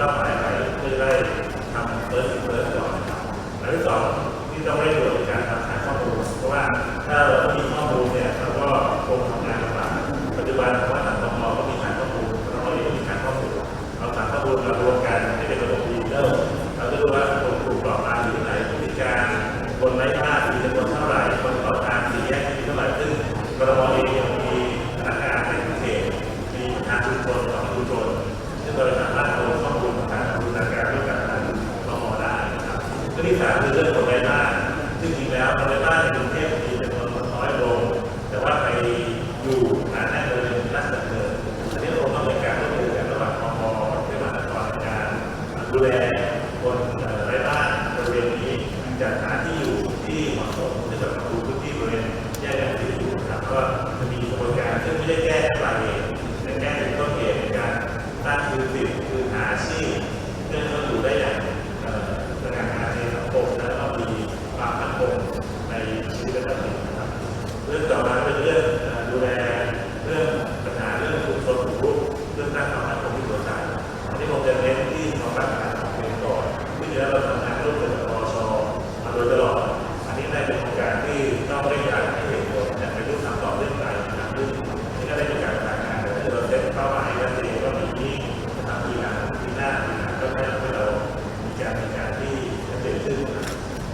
ภาพถ่ายไปเพื่อได้ทำเฟิร์สเฟิร์สก่อนอันที่สองที่ต้องได้ดูการทำหาข้อมูล เพราะว่าถ้าเราไม่มีข้อมูลเนี่ยเราก็คงทำงานลำบากปัจจุบันว่าทางตมก็มีฐานข้อมูลเราก็มีฐานข้อมูลเราฐานข้อมูลมารวมกันให้เป็นระบบดิจิทัเราจะรู้ว่า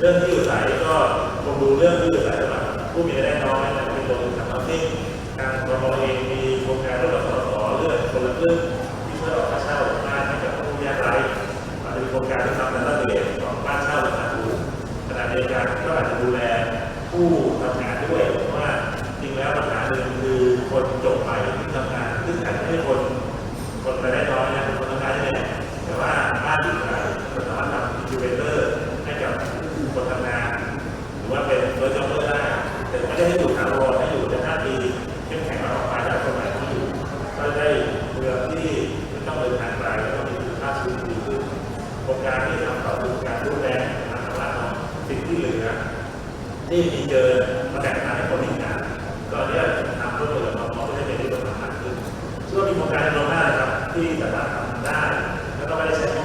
เรื่องที่อยู่อาศัยก็คงดูเรื่องที่อยู่อาศัยว่าผู้มีรายได้น้อยนะเป็นตัวทำเอาที่ง มีเจอมาแบ่งงานให้คนอีกงานก็เรียกทำร่วมมือกับน้องเพื่อให้เป็นรูปธรรมมากขึ้นเชื่อว่ามีโครงการในโรงงานนะครับที่จะทำได้แล้วก็ไม่ได้ใช้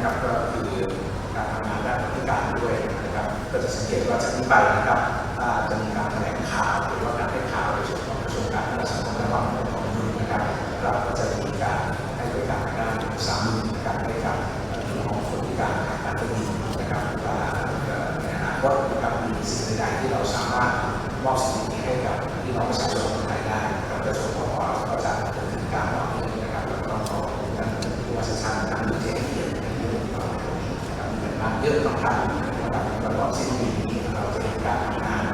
นะครับก็คือการทำงานด้านพิการด้วยนะครับก็จะสังเกตว่าจากนี้ไปนะครับจะมีการแถลงข่าวหรือว่าการให้ข่าวในส่วนของกระทรวงการพัฒนาสังคมและความมั่นคงของมนุษย์นะครับเราก็จะมีการให้บริการด้านสามีการให้กับน้องคนพิการทางการได้ดีนะครับว่าเอ่อในอนาคตนะครับมีสิ่งใดที่เราสามารถมอบสิ่ง เยอะมากนะครับตลอดสิ้นปีนี้เราจะมีการทำงาน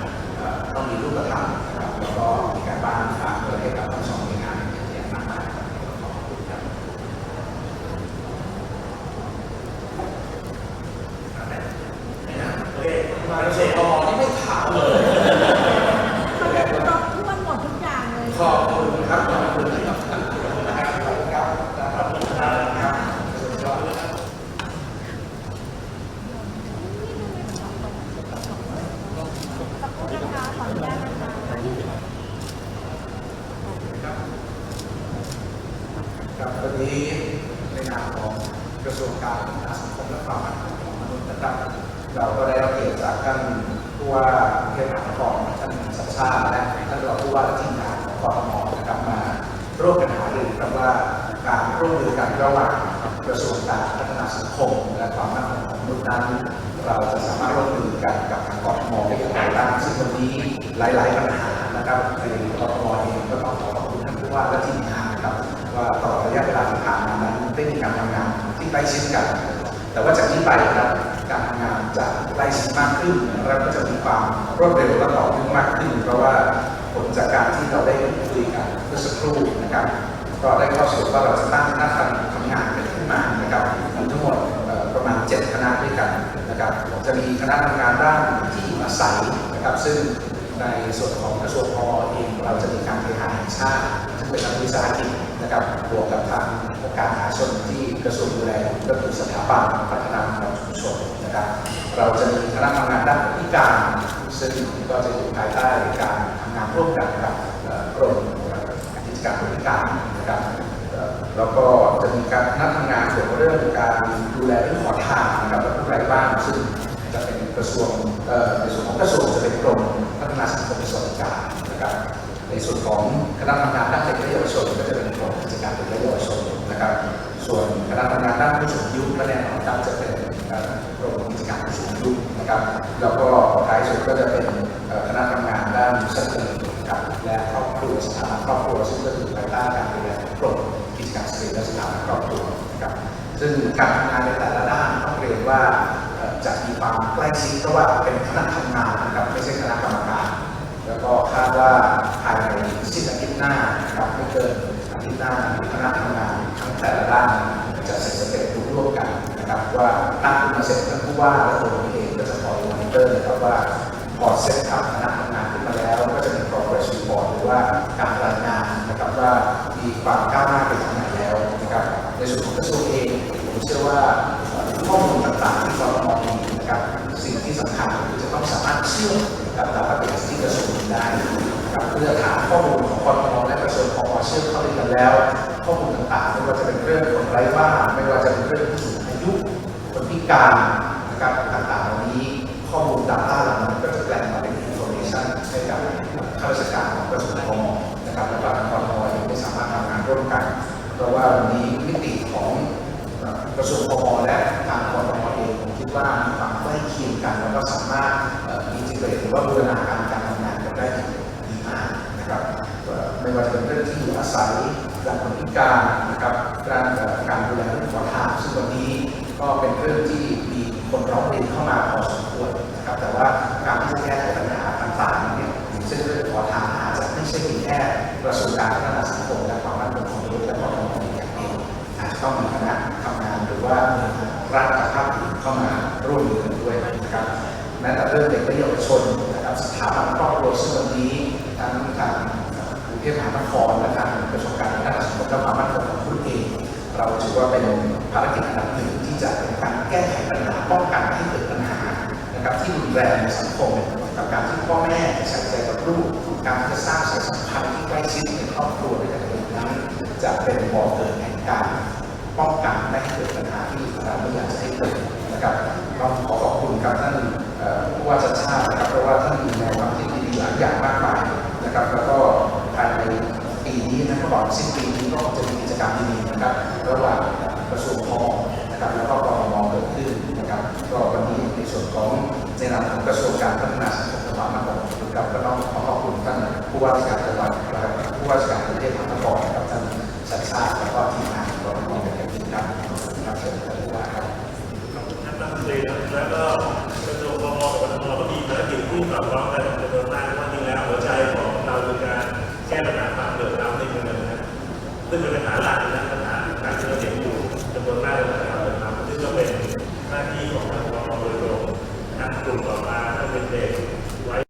ต้องมีรูปธรรมนะครับแล้วก็มีการบ้านฝากเพื่อให้กับทั้งสองหน่วยงานอย่างมากมายครับขอบคุณครับโอเคมาในส่วนของนี่ไม่ถามเลย เขาจะครบถ้วนหมดทุกอย่างเลย ขอบคุณครับขอบคุณครับขอบคุณครับขอบคุณครับขอบคุณครับสุดยอด สักครู่นะคะขออนุญาตนะคะ ครับ วันนี้ในนามของกระทรวงการพัฒนาสังคมและความมั่นคงของมนุษย์นะครับเราก็ได้รับเกียรติจากท่านผู้ว่ากรุงเทพมหานครท่านสัชชาและท่านรองผู้ว่าและทีมงานของกรมนะครับมาร่วมกันหารือครับว่าการร่วมมือกันระหว่างกระทรวงการพัฒนาสังคม และความมั่นคงของมนุษย์นั้นเราจะสามารถร่วมมือกันกับทางกรทมได้อย่างไรบ้างซึ่งวันนี้หลาย ๆ ปัญหานะครับในกรทมเองก็ต้องขอขอบคุณท่านผู้ว่าและทีมงานครับว่าตลอด ได้มีการทำงานที่ใกล้ชิดกัน แต่ว่าจากนี้ไปนะครับการทำงานจะใกล้ชิดมากขึ้นและก็จะมีความรวดเร็วและต่อเนื่องมากขึ้น เพราะว่าผลจากการที่เราได้คุยกันเมื่อสักครู่นะครับก็ได้ข้อสรุปว่าเราจะตั้งคณะทำงานขึ้นมานะครับทั้งหมดประมาณ 7 คณะด้วยกันนะครับจะมีคณะทำงานด้านที่อยู่อาศัยนะครับ ซึ่งในส่วนของกระทรวงพอเองเราจะมีการเคหะแห่งชาติซึ่งเป็นรัฐวิสาหกิจนะครับบวกกับทาง การหาชนที่กระทรวงดูแลก็คือสถาบันพัฒนาของชุมชนนะครับ เราจะมีคณะทำงานด้านพิการซึ่งก็จะอยู่ภายใต้การทำงานร่วมกันกับกรมกิจการบริการนะครับแล้วก็จะมีการคณะทำงานเกี่ยวกับเรื่องการดูแลเรื่องขอทานนะครับและผู้ไร้บ้านซึ่งจะเป็นกระทรวงในส่วนของกระทรวงจะเป็นกรมพัฒนาสังคมและสวัสดิการนะครับในส่วนของคณะทำงานด้านเด็กและเยาวชนก็จะเป็นกรมกิจการเด็กและเยาวชนนะครับ ส่วนค ณะทำงานด้านผู้สูงอายุก็แน่นอนครับจะเป็นเอ่อกรมกิจการผู้สูงอายุนะครับ แล้วก็ท้ายสุดก็จะเป็นคณะทำงานด้านสตรีนะครับและครอบครัวสถานครอบครัวซึ่งก็อยู่ภายใต้การดูแลกรมกิจการสตรีและสถานครอบครัวนะครับ ซึ่งการทำงานในแต่ละด้านต้องเรียนว่าจะมีความใกล้ชิดเพราะว่าเป็นคณะทำงานนะครับไม่ใช่คณะกรรมการ แล้วก็คาดว่าภายในสิ้นอาทิตย์หน้านะครับไม่เกินอาทิตย์หน้าคณะทำงานทั้งแต่ละด้าน จะเสร็จสเต็ปดูร่วมกันนะครับว่าตั้งขึ้นมาเสร็จท่านผู้ว่าและตัวผมเองก็จะคอยมอนิเตอร์นะครับว่าพอเสร็จครับคณะทำงานขึ้นมาแล้วก็จะมี progress report หรือว่าการรายงานนะครับว่ามีความก้าวหน้าไปถึงไหนแล้วนะครับในส่วนของกระทรวงเองผมเชื่อว่าข้อมูลต่างๆที่เรามองมีนะครับสิ่งที่สำคัญคือจะต้องสามารถเชื่อมกับดาต้าเบสที่กระทรวงได้นะครับเพื่อฐาข้อมูลของกรทมและกระทรวงพอเชื่อมเข้าด้วยกันแล้ว ข้อมูลต่างๆ ไม่ว่าจะเป็นเรื่องคนไร้บ้านไม่ว่าจะเป็นเรื่องผู้สูงอายุคนพิการนะครับต่างๆเหล่านี้ข้อมูล Data เหล่านั้นก็จะแปลงมาเป็น information ให้กับข้าราชการของกระทรวงพมนะครับและกรทมเองได้สามารถทำงานร่วมกัน เพราะว่าวันนี้มิติของกระทรวงพมและทางกทมเองผมคิดว่ามีความใกล้เคียงกันแล้วก็สามารถอินทิเกรตหรือว่าบูรณาการการทำงานกันได้ ว่าจะเป็นเรื่องที่อยู่อาศัยการคนพิการนะครับการการดูแลเรื่องขอทานซึ่งวันนี้ก็เป็นเรื่องที่มีคนร้องเรียนเข้ามาพอสมควรนะครับแต่ว่าการที่จะแก้ไขปัญหาต่างๆเนี่ยอย่างเช่นเรื่องขอทานอาจจะไม่ใช่เพียงแค่กระทรวงการพัฒนาสังคมและความมั่นคงของมนุษย์และกรทมเพีอย่างเดียวอาจจะต้องมีคณะทำงานหรือว่ารัฐภาคเข้ามาร่วมมือกันด้วยนะครับแม้แต่เรื่องเด็กและเยาวชนนะครับสถาบันครอบครัวซึ่งวันนี้ทั้งทางกรุงเทพมหานครและทางกระทรวงการพัฒนาสังคมและความมั่นคงของมนุษย์เอง เราถือว่าเป็นภารกิจอันดับหนึ่งที่จะเป็นการแก้ไขปัญหาป้องกันไม่ให้เกิดปัญหานะครับที่รุนแรงในสังคมกับการที่พ่อแม่ใส่ใจกับลูกการที่จะสร้างสายสัมพันธ์ที่ใกล้ชิดในครอบครัวด้วยกันเองนั้นจะเป็นบ่อเกิดแห่งการป้องกันไม่ให้เกิดปัญหาที่เราไม่อยากจะให้เกิดนะครับต้องขอขอบคุณครับท่านผู้ว่าชัดชาตินะครับเพราะว่าท่านมีแนวความคิดดีๆหลายอย่างมากมายนะครับแล้วก็ นี้นะครับก่อนสิ้นปีนี้ก็จะมีกิจกรรมดีๆนะครับระหว่างกระทรวงพอนะครับแล้วก็กร ซึ่งเป็นปัญหาหลักนะครับ